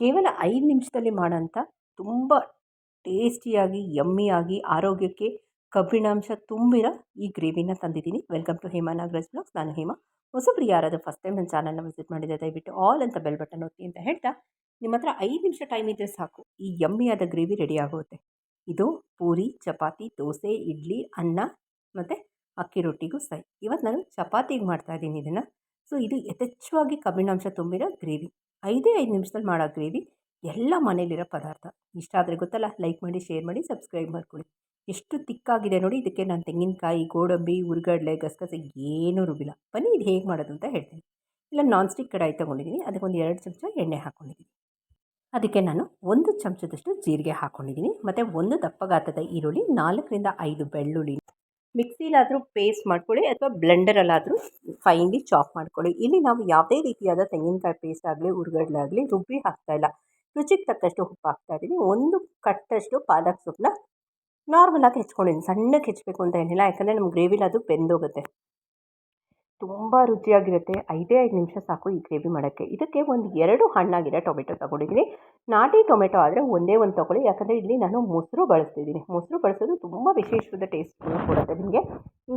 ಕೇವಲ ಐದು ನಿಮಿಷದಲ್ಲಿ ಮಾಡೋಂಥ ತುಂಬ ಟೇಸ್ಟಿಯಾಗಿ, ಯಮ್ಮಿಯಾಗಿ, ಆರೋಗ್ಯಕ್ಕೆ ಕಬ್ಬಿಣಾಂಶ ತುಂಬಿರೋ ಈ ಗ್ರೇವಿನ ತಂದಿದ್ದೀನಿ. Welcome to Hema Nagaraj blogs. ನಾನು ಹೇಮಾ. ಹೊಸಬ್ರು ಯಾರಾದರೂ ಫಸ್ಟ್ ಟೈಮ್ ನನ್ನ ಚಾನಲ್ನ ವಿಸಿಟ್ ಮಾಡಿದೆ ದಯವಿಟ್ಟು ಆಲ್ ಅಂತ ಬೆಲ್ ಬಟನ್ ಒತ್ತಿ ಅಂತ ಹೇಳ್ತಾ, ನಿಮ್ಮ ಹತ್ರ ಐದು ನಿಮಿಷ ಟೈಮ್ ಇದ್ದರೆ ಸಾಕು. ಈ ಯಮ್ಮಿಯಾದ ಗ್ರೇವಿ ರೆಡಿ ಆಗುತ್ತೆ ಇದು ಪೂರಿ, ಚಪಾತಿ, ದೋಸೆ, ಇಡ್ಲಿ, ಅನ್ನ ಮತ್ತು ಅಕ್ಕಿ ರೊಟ್ಟಿಗೂ ಸೈ ಇವತ್ತು ನಾನು ಚಪಾತಿಗೆ ಮಾಡ್ತಾಯಿದ್ದೀನಿ ಇದನ್ನು. ಸೊ, ಇದು ಯಥೇಚ್ಛವಾಗಿ ಕಬ್ಬಿಣಾಂಶ ತುಂಬಿರೋ ಗ್ರೇವಿ. ಐದೇ ಐದು ನಿಮಿಷದಲ್ಲಿ ಮಾಡೋ ಗ್ರೇವಿ ಎಲ್ಲ ಮನೇಲಿರೋ ಪದಾರ್ಥ. ಇಷ್ಟ ಆದರೆ ಗೊತ್ತಲ್ಲ? ಲೈಕ್ ಮಾಡಿ, ಶೇರ್ ಮಾಡಿ, ಸಬ್ಸ್ಕ್ರೈಬ್ ಮಾಡ್ಕೊಳ್ಳಿ. ಎಷ್ಟು ತಿಕ್ಕಾಗಿದೆ ನೋಡಿ, ಇದಕ್ಕೆ ನಾನು ತೆಂಗಿನಕಾಯಿ, ಗೋಡಂಬಿ, ಉರುಗಡಲೆ, ಗಸಗಸೆ ಏನೂ ರುಬ್ಬಿಲ್ಲ. ಬನ್ನಿ, ಇದು ಹೇಗೆ ಮಾಡೋದು ಅಂತ ಹೇಳ್ತೀನಿ. ಇಲ್ಲ ನಾನ್ ಸ್ಟಿಕ್ ಕಡಾಯಿ ತೊಗೊಂಡಿದ್ದೀನಿ. ಅದಕ್ಕೆ ಒಂದು ಎರಡು ಚಮಚ ಎಣ್ಣೆ ಹಾಕ್ಕೊಂಡಿದ್ದೀನಿ ಅದಕ್ಕೆ ನಾನು ಒಂದು ಚಮಚದಷ್ಟು ಜೀರಿಗೆ ಹಾಕ್ಕೊಂಡಿದ್ದೀನಿ ಮತ್ತು ಒಂದು ದಪ್ಪಗಾತದ ಈರುಳ್ಳಿ, ನಾಲ್ಕರಿಂದ ಐದು ಬೆಳ್ಳುಳ್ಳಿ ಮಿಕ್ಸಿಲಾದರೂ ಪೇಸ್ಟ್ ಮಾಡ್ಕೊಳ್ಳಿ ಅಥವಾ ಬ್ಲೆಂಡರಲ್ಲಾದರೂ ಫೈನ್ಲಿ ಚಾಪ್ ಮಾಡ್ಕೊಳ್ಳಿ. ಇಲ್ಲಿ ನಾವು ಯಾವುದೇ ರೀತಿಯಾದ ತೆಂಗಿನಕಾಯಿ ಪೇಸ್ಟ್ ಆಗಲಿ ಹುರ್ಗಡ್ಲೆ ಆಗಲಿ ರುಬ್ಬಿ ಹಾಕ್ತಾಯಿಲ್ಲ ರುಚಿಗೆ ತಕ್ಕಷ್ಟು ಉಪ್ಪು ಹಾಕ್ತಾ ಇದ್ದೀನಿ. ಒಂದು ಕಟ್ಟಷ್ಟು ಪಾಲಕ್ ಸೊಪ್ಪನ್ನ ನಾರ್ಮಲಾಗಿ ಹೆಚ್ಕೊಂಡಿದ್ದೀನಿ ಸಣ್ಣಕ್ಕೆ ಹೆಚ್ಚಬೇಕು ಅಂತ ಏನಿಲ್ಲ. ಯಾಕಂದರೆ ನಮ್ಮ ಗ್ರೇವಿಲಿ ಅದು ಬೆಂದೋಗುತ್ತೆ. ತುಂಬ ರುಚಿಯಾಗಿರುತ್ತೆ. ಐದೇ ಐದು ನಿಮಿಷ ಸಾಕು ಈ ಗ್ರೇವಿ ಮಾಡೋಕ್ಕೆ. ಇದಕ್ಕೆ ಒಂದು ಎರಡು ಹಣ್ಣಾಗಿರೋ ಟೊಮೆಟೊ ತಗೊಂಡಿದ್ದೀನಿ. ನಾಟಿ ಟೊಮೆಟೊ ಆದರೆ ಒಂದೇ ಒಂದು ತೊಗೊಳ್ಳಿ. ಯಾಕಂದರೆ ಇಲ್ಲಿ ನಾನು ಮೊಸರು ಬಳಸ್ತಿದ್ದೀನಿ. ಮೊಸರು ಬಳಸೋದು ತುಂಬ ವಿಶೇಷವಾದ ಟೇಸ್ಟ್ ಕೊಡುತ್ತೆ ನಿಮಗೆ.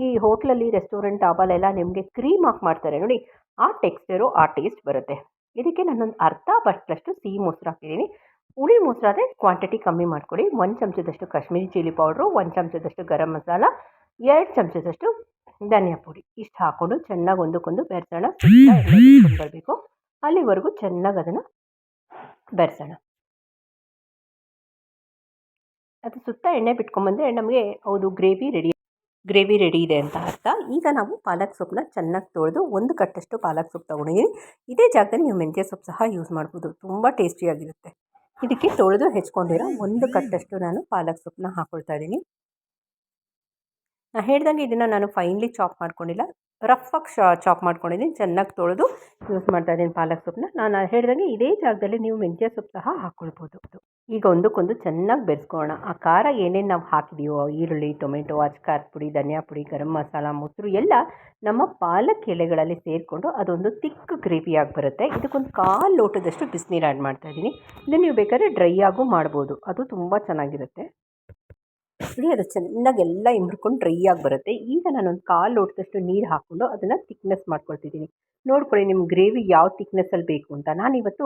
ಈ ಹೋಟ್ಲಲ್ಲಿ, ರೆಸ್ಟೋರೆಂಟ್, ಡಾಬಾಲೆಲ್ಲ ನಿಮಗೆ ಕ್ರೀಮ್ ಹಾಕಿ ಮಾಡ್ತಾರೆ ನೋಡಿ. ಆ ಟೆಕ್ಸ್ಚರು, ಆ ಟೇಸ್ಟ್ ಬರುತ್ತೆ. ಇದಕ್ಕೆ ನಾನೊಂದು ಅರ್ಧ ಬಟ್ಲಷ್ಟು ಸಿಹಿ ಮೊಸರು ಹಾಕಿದ್ದೀನಿ. ಹುಳಿ ಮೊಸರಾದರೆ ಕ್ವಾಂಟಿಟಿ ಕಮ್ಮಿ ಮಾಡಿಕೊಡಿ. ಒಂದು ಚಮಚದಷ್ಟು ಕಾಶ್ಮೀರಿ ಚಿಲ್ಲಿ ಪೌಡ್ರು, ಒಂದು ಚಮಚದಷ್ಟು ಗರಂ ಮಸಾಲ, ಎರಡು ಚಮಚದಷ್ಟು ಧನಿಯಾ ಪುಡಿ. ಇಷ್ಟು ಹಾಕ್ಕೊಂಡು ಚೆನ್ನಾಗಿ ಒಂದಕ್ಕೊಂದು ಬೆರೆಸೋಣ. ಬರಬೇಕು. ಅಲ್ಲಿವರೆಗೂ ಚೆನ್ನಾಗಿ ಅದನ್ನು ಬೆರೆಸೋಣ. ಅದು ಸುತ್ತ ಎಣ್ಣೆ ಬಿಟ್ಕೊಂಬಂದರೆ ನಮಗೆ ಹೌದು ಗ್ರೇವಿ ರೆಡಿ ಗ್ರೇವಿ ರೆಡಿ ಇದೆ ಅಂತ ಅರ್ಥ. ಈಗ ನಾವು ಪಾಲಕ್ ಸೊಪ್ಪನ್ನ ಚೆನ್ನಾಗಿ ತೊಳೆದು ಒಂದು ಕಟ್ಟಷ್ಟು ಪಾಲಕ್ ಸೊಪ್ಪು ತೊಗೊಂಡಿದ್ದೀನಿ ಇದೇ ಜಾಗದಲ್ಲಿ ನೀವು ಮೆಂತ್ಯ ಸೊಪ್ಪು ಸಹ ಯೂಸ್ ಮಾಡ್ಬೋದು. ತುಂಬ ಟೇಸ್ಟಿಯಾಗಿರುತ್ತೆ. ಇದಕ್ಕೆ ತೊಳೆದು ಹೆಚ್ಕೊಂಡಿರೋ ಒಂದು ಕಟ್ಟಷ್ಟು ನಾನು ಪಾಲಕ್ ಸೊಪ್ಪನ್ನ ಹಾಕ್ಕೊಳ್ತಾ ಇದ್ದೀನಿ. ನಾನು ಹೇಳ್ದಂಗೆ ಇದನ್ನು ನಾನು ಫೈನ್ಲಿ ಚಾಪ್ ಮಾಡ್ಕೊಂಡಿಲ್ಲ. ರಫಾಗಿ ಶಾ ಚಾಪ್ ಮಾಡ್ಕೊಂಡಿದ್ದೀನಿ ಚೆನ್ನಾಗಿ ತೊಳೆದು ಯೂಸ್ ಮಾಡ್ತಾ ಇದ್ದೀನಿ ಪಾಲಕ್ ಸೊಪ್ಪನ್ನ ನಾನು ಹೇಳ್ದಂಗೆ ಇದೇ ಜಾಗದಲ್ಲಿ ನೀವು ಮೆಂತ್ಯ ಸೊಪ್ಪು ಸಹ ಹಾಕ್ಕೊಳ್ಬೋದು ಈಗ ಒಂದಕ್ಕೊಂದು ಚೆನ್ನಾಗಿ ಬೆರೆಸ್ಕೊಳ್ಳೋಣ ಆ ಖಾರ ಏನೇನು ನಾವು ಹಾಕಿದೀವೋ, ಈರುಳ್ಳಿ, ಟೊಮೆಟೊ ಅಚ್ಕಾರದ ಪುಡಿ ಧನಿಯಾ ಪುಡಿ ಗರಂ ಮಸಾಲ, ಮೊಸರು ಎಲ್ಲ ನಮ್ಮ ಪಾಲಕ್ ಎಲೆಗಳಲ್ಲಿ ಸೇರಿಕೊಂಡು ಅದೊಂದು ತಿಕ್ ಗ್ರೇವಿಯಾಗಿ ಬರುತ್ತೆ. ಇದಕ್ಕೊಂದು ಕಾಲು ಲೋಟದಷ್ಟು ಬಿಸಿನೀರು ಆ್ಯಡ್ ಮಾಡ್ತಾ ಇದ್ದೀನಿ ಇದನ್ನು ನೀವು ಬೇಕಾದ್ರೆ ಡ್ರೈ ಆಗು ಮಾಡ್ಬೋದು. ಅದು ತುಂಬ ಚೆನ್ನಾಗಿರುತ್ತೆ. ನೋಡಿ ಅದು ಚೆನ್ನಾಗಿ ಎಲ್ಲ ಇಂಬ್ರ್ಕೊಂಡು ಡ್ರೈ ಆಗಿ ಬರುತ್ತೆ. ಈಗ ನಾನೊಂದು ಕಾಲು ಲೋಟದಷ್ಟು ನೀರು ಹಾಕ್ಕೊಂಡು ಅದನ್ನು ತಿಕ್ನೆಸ್ ಮಾಡ್ಕೊಳ್ತಿದ್ದೀನಿ. ನೋಡ್ಕೊಳ್ಳಿ ನಿಮ್ಮ ಗ್ರೇವಿ ಯಾವ ತಿಕ್ನೆಸ್ಸಲ್ಲಿ ಬೇಕು ಅಂತ. ನಾನಿವತ್ತು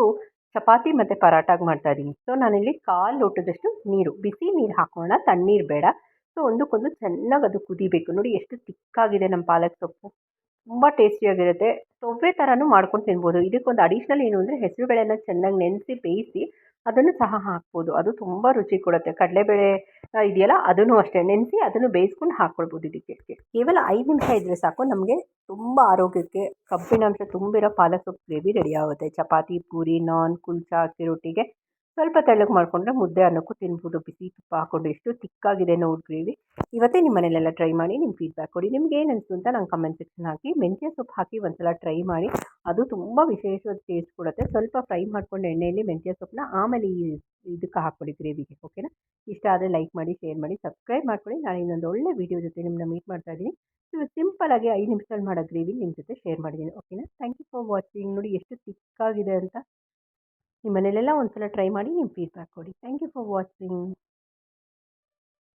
ಚಪಾತಿ ಮತ್ತು ಪರಾಟಾಗಿ ಮಾಡ್ತಾಯಿದ್ದೀನಿ ಸೊ ನಾನಿಲ್ಲಿ ಕಾಲು ಲೋಟದಷ್ಟು ನೀರು, ಬಿಸಿ ನೀರು ಹಾಕೋಣ, ತಣ್ಣೀರು ಬೇಡ. ಸೊ ಒಂದಕ್ಕೊಂದು ಚೆನ್ನಾಗಿ ಅದು ಕುದಿಬೇಕು. ನೋಡಿ ಎಷ್ಟು ತಿಕ್ಕಾಗಿದೆ ನಮ್ಮ ಪಾಲಕ್ ಸೊಪ್ಪು. ತುಂಬ ಟೇಸ್ಟಿಯಾಗಿರುತ್ತೆ ತೊವ್ವೆ ಥರನೂ ಮಾಡ್ಕೊಂಡು ತಿನ್ಬೋದು. ಇದಕ್ಕೊಂದು ಅಡಿಷ್ನಲ್ ಏನು ಅಂದರೆ, ಹೆಸರುಬೇಳೆನ ಚೆನ್ನಾಗಿ ನೆನೆಸಿ ಬೇಯಿಸಿ ಅದನ್ನು ಸಹ ಹಾಕ್ಬೋದು. ಅದು ತುಂಬ ರುಚಿ ಕೊಡುತ್ತೆ. ಕಡಲೆಬೇಳೆ ಇದೆಯಲ್ಲ, ಅದನ್ನು ಅಷ್ಟೇ. ನೆನೆಸಿ ಅದನ್ನು ಬೇಯಿಸ್ಕೊಂಡು ಹಾಕ್ಕೊಳ್ಬೋದು ಇದಕ್ಕೆ. ಕೇವಲ ಐದು ನಿಮಿಷ ಇದ್ದರೆ ಸಾಕು. ನಮಗೆ ತುಂಬ ಆರೋಗ್ಯಕ್ಕೆ, ಕಬ್ಬಿಣಾಂಶ ತುಂಬಿರೋ ಪಾಲಕ್ ಸೊಪ್ಪು ಗ್ರೇವಿ ರೆಡಿ ಆಗುತ್ತೆ. ಚಪಾತಿ, ಪೂರಿ, ನಾನ್, ಕುಲ್ಚಾ, ಅಕ್ಕಿ ರೊಟ್ಟಿಗೆ ಸ್ವಲ್ಪ ತೆಳ್ಳಗೆ ಮಾಡಿಕೊಂಡ್ರೆ ಮುದ್ದೆ ಅನ್ನಕ್ಕೂ ತಿನ್ಬೋದು ಬಿಸಿ ತುಪ್ಪ ಹಾಕ್ಕೊಂಡು ಎಷ್ಟು ತಿಕ್ಕಾಗಿದೆ ನೋಡಿ ಗ್ರೇವಿ. ಇವತ್ತೇ ನಿಮ್ಮ ಮನೇಲೆಲ್ಲ ಟ್ರೈ ಮಾಡಿ ನಿಮ್ಮ ಫೀಡ್ಬ್ಯಾಕ್ ಕೊಡಿ. ನಿಮ್ಗೆ ಏನು ಅನಿಸ್ತು ಅಂತ ನಂಗೆ ಕಮೆಂಟ್ ಸೆಕ್ಷನ್ ಹಾಕಿ. ಮೆಂತ್ಯ ಸೊಪ್ಪು ಹಾಕಿ ಒಂದ್ಸಲ ಟ್ರೈ ಮಾಡಿ. ಅದು ತುಂಬ ವಿಶೇಷವಾದ ಟೇಸ್ಟ್ ಕೊಡುತ್ತೆ. ಸ್ವಲ್ಪ ಫ್ರೈ ಮಾಡ್ಕೊಂಡು ಎಣ್ಣೆಯಲ್ಲಿ ಮೆಂತ್ಯ ಸೊಪ್ಪನ್ನ ಆಮೇಲೆ ಈ ಇದಕ್ಕೆ ಹಾಕ್ಕೊಡಿ ಗ್ರೇವಿಗೆ ಓಕೆನಾ ಇಷ್ಟ ಆದರೆ ಲೈಕ್ ಮಾಡಿ ಶೇರ್ ಮಾಡಿ ಸಬ್ಸ್ಕ್ರೈಬ್ ಮಾಡ್ಕೊಳ್ಳಿ ನಾನು ಇನ್ನೊಂದು ಒಳ್ಳೆ ವೀಡಿಯೋ ಜೊತೆ ನಿಮ್ಮನ್ನ ಮೀಟ್ ಮಾಡ್ತಾ ಇದ್ದೀನಿ. ಸಿಂಪಲಾಗಿ ಐದು ನಿಮಿಷದಲ್ಲಿ ಮಾಡೋ ಗ್ರೇವಿ ನಿಮ್ಮ ಜೊತೆ ಶೇರ್ ಮಾಡಿದ್ದೀನಿ ಓಕೆನಾ ಥ್ಯಾಂಕ್ ಯು ಫಾರ್ ವಾಚಿಂಗ್ ನೋಡಿ ಎಷ್ಟು ತಿಕ್ಕಾಗಿದೆ ಅಂತ. ನಿಮ್ಮ ಮನೇಲೆಲ್ಲ ಒಂದು ಸಲ ಟ್ರೈ ಮಾಡಿ ನಿಮ್ಮ ಫೀಡ್ಬ್ಯಾಕ್ ಕೊಡಿ. Thank you for watching